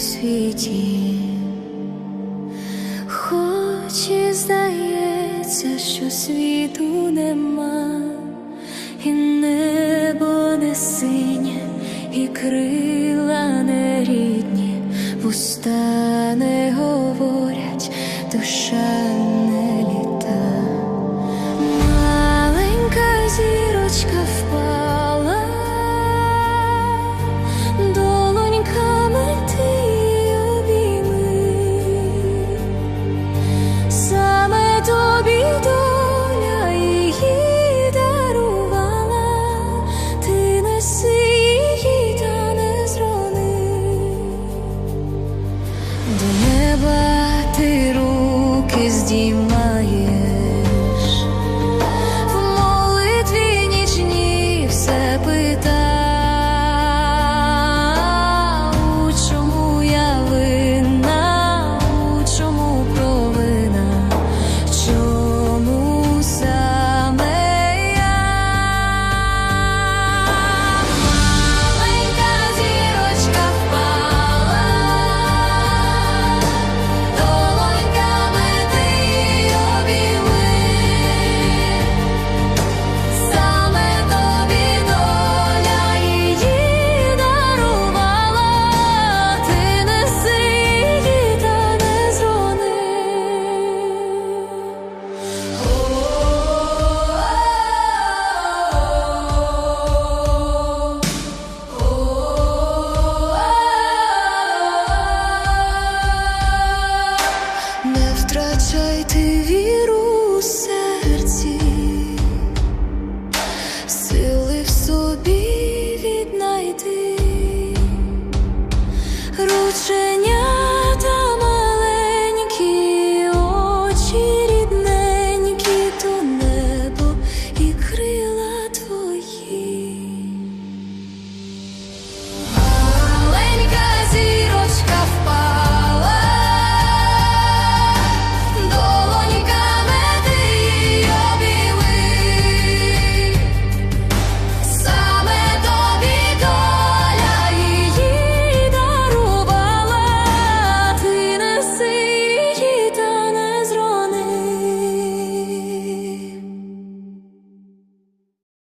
світі, хоч і здається, що світу нема, і небо не синє, і крила не рідні, пуста не говорять, До неба ти руки здійми.